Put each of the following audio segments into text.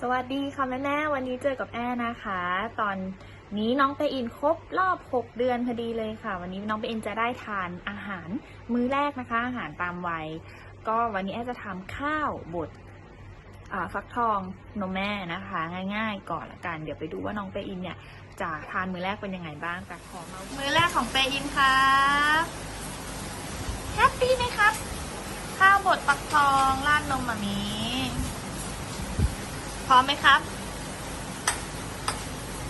สวัสดีค่ะแม่แม่วันนี้เจอกับแอร์นะคะ ตอนนี้น้องไปอินครบรอบ 6 เดือนพอดีเลยค่ะ วันนี้น้องไปอินจะได้ทานอาหารมื้อแรกนะคะ อาหารตามวัย ก็วันนี้แอร์จะทำข้าวบดฟักทองนมแม่นะคะ ง่ายๆ ก่อนละกันเดี๋ยวไปดูว่าน้องไปอินเนี่ยจะทานมื้อแรกเป็นยังไงบ้างแต่ขอมามื้อแรกของไปอินครับแฮปปี้ไหมครับ ข้าวบดฟักทองราดนมแบบนี้ พร้อมไหมครับ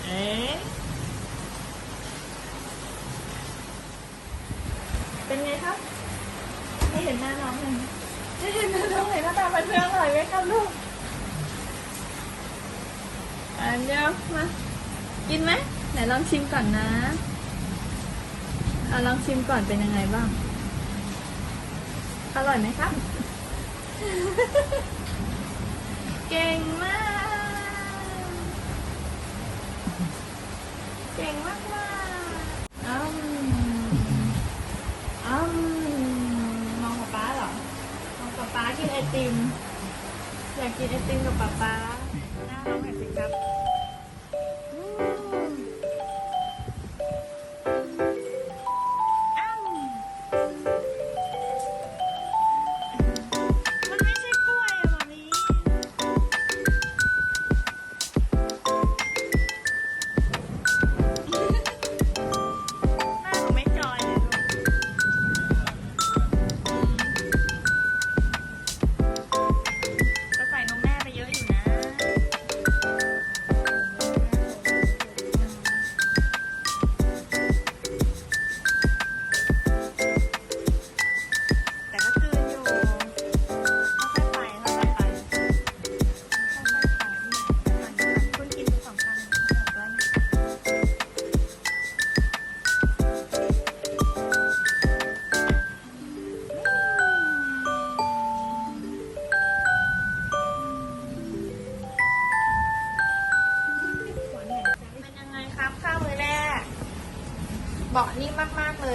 เอ๊ะเป็นไงครับไม่เห็นหน้าน้องเลยไม่เห็นหน้าน้องเลยหน้าตาเป็นเรื่องอะไรไหมครับลูกอันเดียวมา กินไหมไหนลองชิมก่อนนะเอาลองชิมก่อนเป็นยังไงบ้าง อร่อยไหมครับ เก่งมาก เก่งมากมากอืมอืมมองป๊าป๊าเหรอ มองป๊าป๊ากินไอติม อยากกินไอติมกับป๊าป๊าหน้าร้องหน่อยสิครับ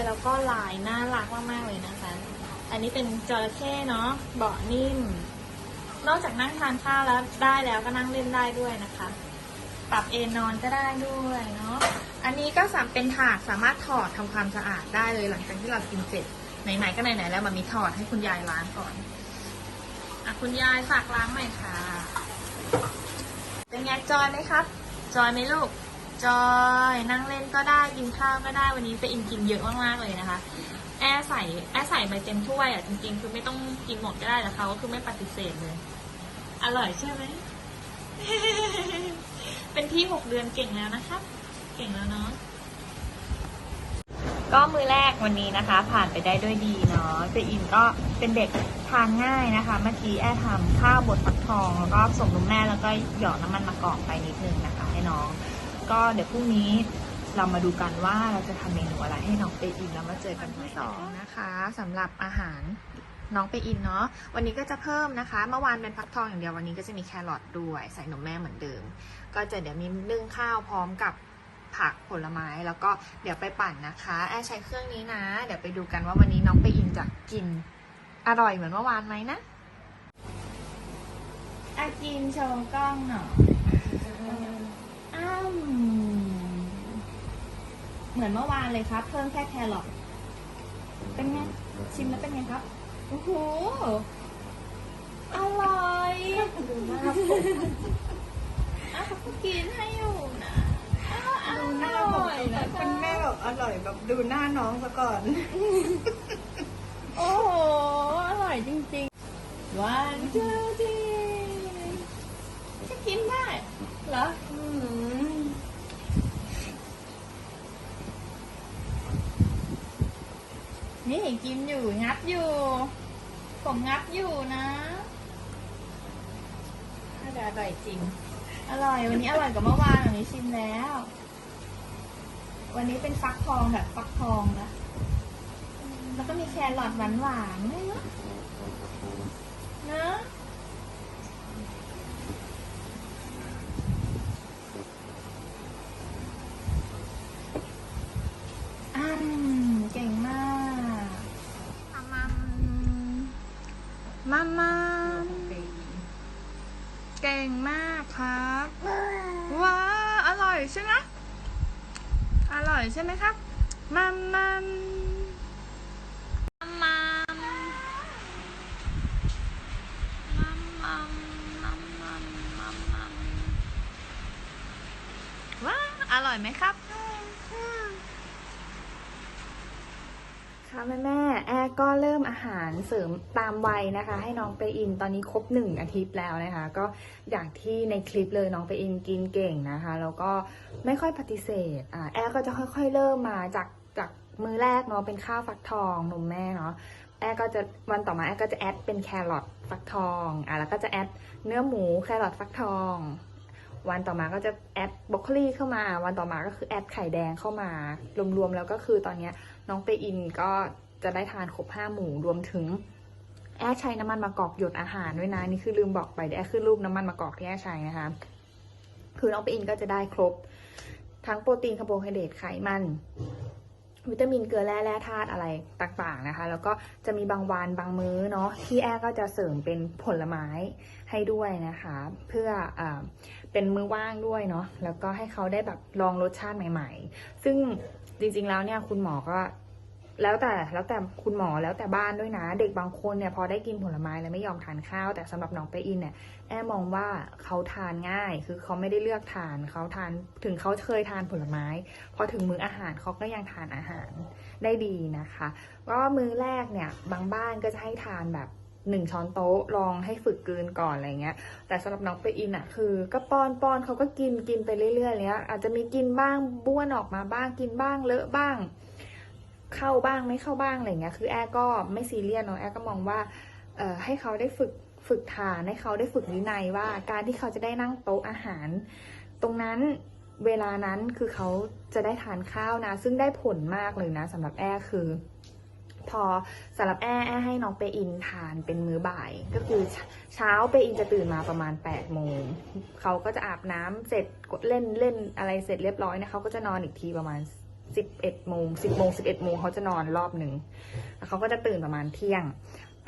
แล้วก็ลายน่ารักมากๆเลยนะคะ อันนี้เป็นจระเข้เนาะเบาะนิ่ม นอกจากนั่งทานข้าวแล้วได้แล้วก็นั่งเล่นได้ด้วยนะคะ ปรับเอนนอนก็ได้ด้วยเนาะ อันนี้ก็สามเป็นถาดสามารถถอดทำความสะอาดได้เลยหลังจากที่เรากินเสร็จไหนๆก็ไหนๆแล้วมันมีถอดให้คุณยายล้างก่อนอะคุณยายฝากล้างหน่อยค่ะ เป็นไงจอยไหมครับ จอยไหมลูก จอย นั่งเล่นก็ได้ กินข้าวก็ได้ วันนี้ไปอินกินเยอะมากๆเลยนะคะ แอร์ใส่ แอร์ใส่ไปเต็มถ้วยอะจริงๆ คือไม่ต้องกินหมดก็ได้แต่เขาก็คือไม่ปฏิเสธเลย อร่อยใช่ไหม เป็นพี่หกเดือนเก่งแล้วนะครับเก่งแล้วเนาะ ก็มือแรกวันนี้นะคะ ผ่านไปได้ด้วยดีเนาะเจอินก็เป็นเด็กทานง่ายนะคะ เมื่อกี้แอร์ทำข้าวบดฟักทองแล้วก็ส่งนมแม่แล้วก็หยอดน้ำมันมะกอกไปนิดนึงนะคะ ให้น้อง ก็เดี๋ยวพรุ่งนี้เรามาดูกันว่าเราจะทำเมนูอะไรให้น้องเปอินแล้วมาเจอกันที่สองนะคะสำหรับอาหารน้องเปอินเนาะวันนี้ก็จะเพิ่มนะคะ เมื่อวานเป็นฟักทองอย่างเดียววันนี้ก็จะมีแครอทด้วยใส่นมแม่เหมือนเดิม ก็จะเดี๋ยวมีนึ่งข้าวพร้อมกับผักผลไม้แล้วก็เดี๋ยวไปปั่นนะคะแอร์ใช้เครื่องนี้นะ เดี๋ยวไปดูกันว่าวันนี้น้องไปอินจะกินอร่อยเหมือนเมื่อวานไหมนะอากินโชว์กล้องหน่อยอ้าว เหมือนเมื่อวานเลยครับ เพิ่มแค่แครอทเป็นไง ชิมแล้วเป็นไงครับ โอ้โห อร่อยดูหน้าผมอ้าวกินให้อยู่นะอ้าวดูหน้าอผมร่อยนะคุณแม่แบบอร่อยแบบดูหน้าน้องซะก่อน โอ้โห อร่อยจริงๆ one two three จะกินได้ เหรออืมนี่กินอยู่งับอยู่ ผมงับอยู่นะน่าจะอร่อยจริง อร่อย วันนี้อร่อยกว่าเมื่อวานวันนี้ชิมแล้ว วันนี้เป็นฟักทองแบบฟักทองนะ แล้วก็มีแครอทหวานๆด้วยเนอะเนอะอืมเก่งมากมัมมัมมัม เก่งม มากครับ ว้าอร่อยใช่ไหมอ ครับมัมมัมมัมมัมมัมมัมมัมมัมมัมมัมว้าอร่อยไหมครับ ค่ะแม่แม่แอร์ก็เริ่มอาหารเสริมตามวัยนะคะ ให้น้องไปอินตอนนี้ครบหนึ่งอาทิตย์แล้วนะคะ ก็อย่างที่ในคลิปเลยน้องไปอินกินเก่งนะคะ แล้วก็ไม่ค่อยปฏิเสธอ่าแอร์ก็จะค่อย ๆ เริ่มมาจากจากมือแรกเนาะเป็นข้าวฟักทองนมแม่เนาะแอร์ก็จะวันต่อมาแอร์ก็จะแอดเป็นแครอทฟักทองอะแล้วก็จะแอดเนื้อหมูแครอทฟักทอง วันต่อมาก็จะแอดบรอกโคลีเข้ามา วันต่อมาก็คือแอดไข่แดงเข้ามารวมๆแล้วก็คือตอนนี้น้องเปอินก็จะได้ทานครบห้าหมู่รวมถึงแอดใช้น้ำมันมะกอกหยดอาหารด้วยนะนี่คือลืมบอกไปเดี๋ยวแอดขึ้นรูปน้ำมันมะกอกที่แอดใช้นะคะคือน้องเปอินก็จะได้ครบ ทั้งโปรตีนคาร์โบไฮเดรตไขมัน วิตามินเกลือแร่แร่ธาตุอะไรต่างๆนะคะ แล้วก็จะมีบางวันบางมื้อเนาะที่แอร์ก็จะเสริมเป็นผลไม้ให้ด้วยนะคะ เพื่ออเป็นมื้อว่างด้วยเนาะแล้วก็ให้เขาได้แบบลองรสชาติใหม่ ๆ ซึ่งจริงๆแล้วเนี่ยคุณหมอก็ แล้วแต่แล้วแต่คุณหมอแล้วแต่บ้านด้วยนะ เด็กบางคนเนี่ยพอได้กินผลไม้แล้วไม่ยอมทานข้าว แต่สำหรับน้องไปอินเนี่ยแอมองว่าเขาทานง่าย คือเขาไม่ได้เลือกทานเขาทานถึงเขาเคยทานผลไม้ พอถึงมื้ออาหารเขาก็ยังทานอาหารได้ดีนะคะก็มื้อแรกเนี่ยบางบ้านก็จะให้ทานแบบหนึ่งช้อนโต๊ะลองให้ฝึกกลืนก่อนอะไรเงี้ย แต่สำหรับน้องไปอินอะคือ ก็ป้อนป้อนเขาก็กินกินไปเรื่อยๆเนี้ยอาจจะมีกินบ้างบ้วนออกมาบ้างกินบ้างเลอะบ้าง เข้าบ้างไม่เข้าบ้างอะไรเงี้ย คือแอร์ก็ไม่ซีเรียสเนาะแอร์ก็มองว่าเอ่อให้เขาได้ฝึกฝึกทานให้เขาได้ฝึกวินัยว่า การที่เขาจะได้นั่งโต๊ะอาหาร ตรงนั้นเวลานั้นคือเขาจะได้ทานข้าวนะ ซึ่งได้ผลมากเลยนะสำหรับแอร์คือ พอสำหรับแอร์แอร์ให้น้องเปอินทานเป็นมื้อบ่าย ก็คือเช้าเปอินจะตื่นมาประมาณ8ปดโมงเขาก็จะอาบน้ำเสร็จกดเล่นเล่นอะไรเสร็จเรียบร้อยนะเขาก็จะนอนอีกทีประมาณ 11โมง10โมง11โมงเขาจะนอนรอบหนึ่งแล้วเขาก็จะตื่นประมาณเที่ยง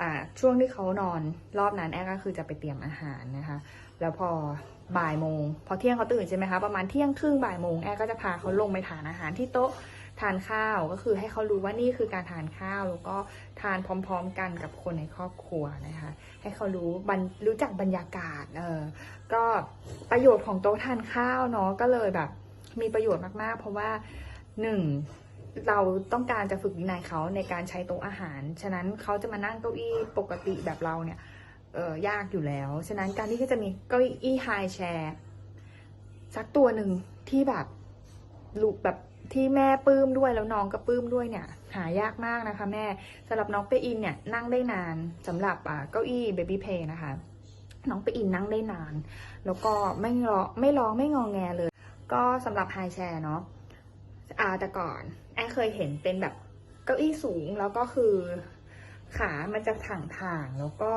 อ่า ช่วงที่เขานอนรอบนั้นแอร์ก็คือจะไปเตรียมอาหารนะคะ แล้วพอบ่ายโมง พอเที่ยงเขาตื่นใช่ไหมคะ ประมาณเที่ยงครึ่งบ่ายโมงแอร์ก็จะพาเขาลงไปทานอาหารที่โต๊ะทานข้าวก็คือให้เขารู้ว่านี่คือการทานข้าวแล้วก็ทานพร้อม ๆ กันกับคนในครอบครัวนะคะ ให้เขารู้บรรู้จักบรรยากาศ เออ ก็ประโยชน์ของโต๊ะทานข้าวเนาะก็เลยแบบ มีประโยชน์มากๆ เพราะว่า หนึ่งเราต้องการจะฝึกวินัยเขาในการใช้โต๊ะอาหาร ฉะนั้นเขาจะมานั่งเก้าอี้ปกติแบบเราเนี่ยเออยากอยู่แล้ว ฉะนั้นการที่ก็จะมีเก้าอี้ไฮแชร์สักตัวหนึ่งที่แบบลูกแบบที่แม่ปลื้มด้วยแล้วน้องก็ปลื้มด้วยเนี่ย หายากมากนะคะแม่สำหรับน้องเปอินเนี่ยนั่งได้นานสำหรับอ่าเก้าอี้เบบี้เพย์นะคะ น้องเปอินนั่งได้นาน แล้วก็ไม่ร้องไม่ร้องไม่งองแงเลย ก็สำหรับไฮแชร์เนาะ อ่าแต่ก่อน แอนเคยเห็นเป็นแบบเก้าอี้สูงแล้วก็คือ ขามันจะถ่างๆแล้วก็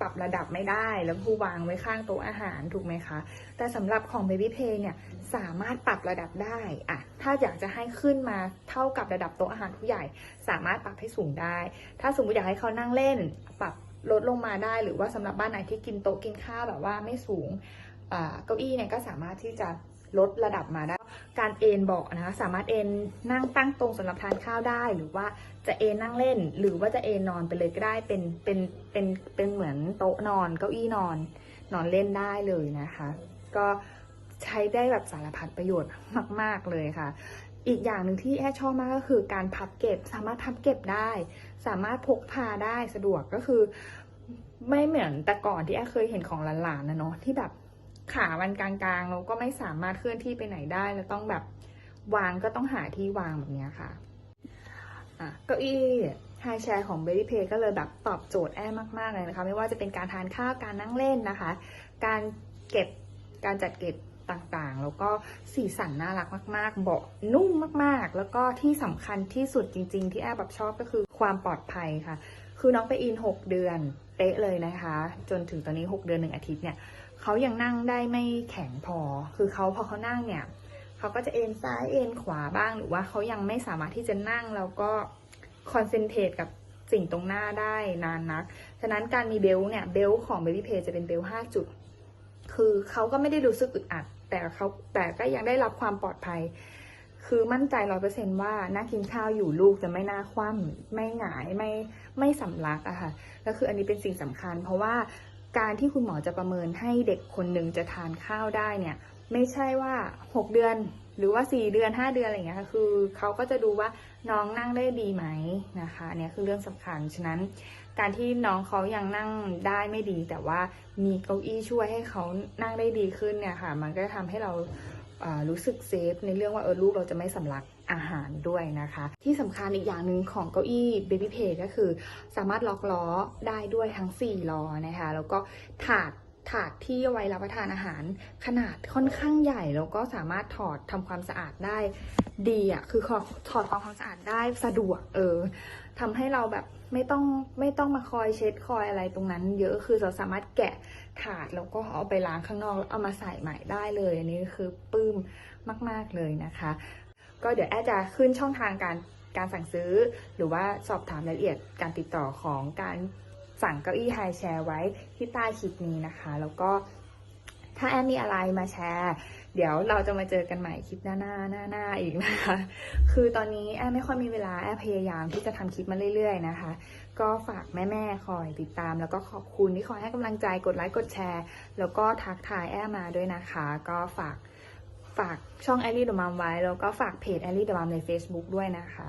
ปรับระดับไม่ได้ แล้วผู้วางไว้ข้างโต๊ะอาหารถูกไหมคะ แต่สำหรับของ Baby Play เนี่ยสามารถปรับระดับได้อะถ้าอยากจะให้ขึ้นมาเท่ากับระดับโต๊ะอาหารผู้ใหญ่ สามารถปรับให้สูงได้ ถ้าสมมติอยากให้เขานั่งเล่น ปรับลดลงมาได้ หรือว่าสำหรับบ้านไหนที่กินโต๊ะกินข้าวแบบว่าไม่สูงเก้าอี้เนี่ยก็สามารถที่จะ ลดระดับมาได้ การเอนเบาะนะคะสามารถเอนนั่งตั้งตรงสำหรับทานข้าวได้ หรือว่าจะเอนนั่งเล่น หรือว่าจะเอนนอนไปเลยก็ได้เป็นเป็นเป็นเป็นเหมือนโต๊ะนอนเก้าอี้นอน นอนเล่นได้เลยนะคะ ก็ใช้ได้แบบสารพัดประโยชน์มาก ๆ เลยค่ะ อีกอย่างหนึ่งที่แอชอบมากก็คือการพับเก็บสามารถพับเก็บได้ สามารถพกพาได้สะดวกก็คือ ไม่เหมือนแต่ก่อนที่แอเคยเห็นของหลานๆนะเนาะที่แบบ ขามันกลางๆแล้วก็ไม่สามารถเคลื่อนที่ไปไหนได้แล้วต้องแบบวางก็ต้องหาที่วางแบบนี้ค่ะอะเก้าอี้ไฮแชร์ของ Baby Play ก็เลยแบบตอบโจทย์แอมาก ๆ เลยนะคะ ไม่ว่าจะเป็นการทานข้าวการนั่งเล่นนะคะ การเก็บการจัดเก็บต่างๆ แล้วก็สีสันน่ารักมาก ๆ เบาะนุ่มมากๆ แล้วก็ที่สำคัญที่สุดจริง ๆ ที่แอบแบบชอบก็คือความปลอดภัยค่ะ คือน้องไปอิน 6 เดือนเป๊ะเลยนะคะ จนถึงตอนนี้ 6 เดือนหนึ่งอาทิตย์เนี่ย เขายังนั่งได้ไม่แข็งพอ คือเขาพอเขานั่งเนี่ยเขาก็จะเอนซ้ายเอนขวาบ้าง หรือว่าเขายังไม่สามารถที่จะนั่งแล้วก็คอนเซนเทรตกับสิ่งตรงหน้าได้นานนัก ฉะนั้นการมีเบลต์เนี่ยเบลต์ของ Baby p a y จะเป็นเบลต์5จุด คือเขาก็ไม่ได้รู้สึกอึดอัด แต่เขาแต่ก็ยังได้รับความปลอดภัย คือมั่นใจร้อยเปอร์เซนว่านั่งกินข้าวอยู่ลูกจะไม่น่าคว่ำไม่หงายไม่ไม่สำลักอะค่ะ แล้วคืออันนี้เป็นสิ่งสำคัญ เพราะว่า การที่คุณหมอจะประเมินให้เด็กคนหนึ่งจะทานข้าวได้เนี่ย ไม่ใช่ว่า 6 เดือนหรือว่า 4 เดือน 5 เดือนอะไรอย่างเงี้ยค่ะคือเขาก็จะดูว่าน้องนั่งได้ดีไหมนะคะเนี่ยคือเรื่องสำคัญฉะนั้น การที่น้องเขายังนั่งได้ไม่ดี แต่ว่ามีเก้าอี้ช่วยให้เขานั่งได้ดีขึ้นเนี่ยค่ะ มันก็จะทำให้เรา รู้สึกเซฟในเรื่องว่าเออลูกเราจะไม่สำลักอาหารด้วยนะคะ ที่สำคัญอีกอย่างหนึ่งของเก้าอี้ Baby p a y ก็คือ สามารถล็อกล้อได้ด้วยทั้ง 4 ล้อนะคะ แล้วก็ถาดถาดที่เอาไว้รับประทานอาหารขนาดค่อนข้างใหญ่ แล้วก็สามารถถอดทำความสะอาดได้ดีอะคือถอดความสะอาดได้สะดวกเออ ทำให้เราแบบไม่ต้องไม่ต้องมาคอยเช็ดคอยอะไรตรงนั้น เยอะคือเราสามารถแกะถาดแล้วก็เอาไปล้างข้างนอกแล้วเอามาใส่ใหม่ได้เลย อันนี้คือปลื้มมาก ๆเลยนะคะ ก็เดี๋ยวแอดจะขึ้นช่องทางการการสั่งซื้อ หรือว่าสอบถามรายละเอียดการติดต่อของการสั่งเก้าอี้ไฮแชร์ไว้ที่ใต้คลิปนี้นะคะ แล้วก็ ถ้าแอดมีอะไรมาแชร์ เดี๋ยวเราจะมาเจอกันใหม่คลิปหน้าหน้าหน้าหน้าอีกนะคะ คือตอนนี้แอดไม่ค่อยมีเวลาแอดพยายามที่จะทำคลิปมาเรื่อย ๆ นะคะ ก็ฝากแม่ๆคอยติดตาม แล้วก็ขอบคุณที่คอยให้กำลังใจกดไลค์กดแชร์ แล้วก็ทักทายแอดมาด้วยนะคะ ก็ฝากฝากช่องแอลลี่เดอะมัมไว้ แล้วก็ฝากเพจแอลลี่เดอะมัมใน Facebook ด้วยนะคะ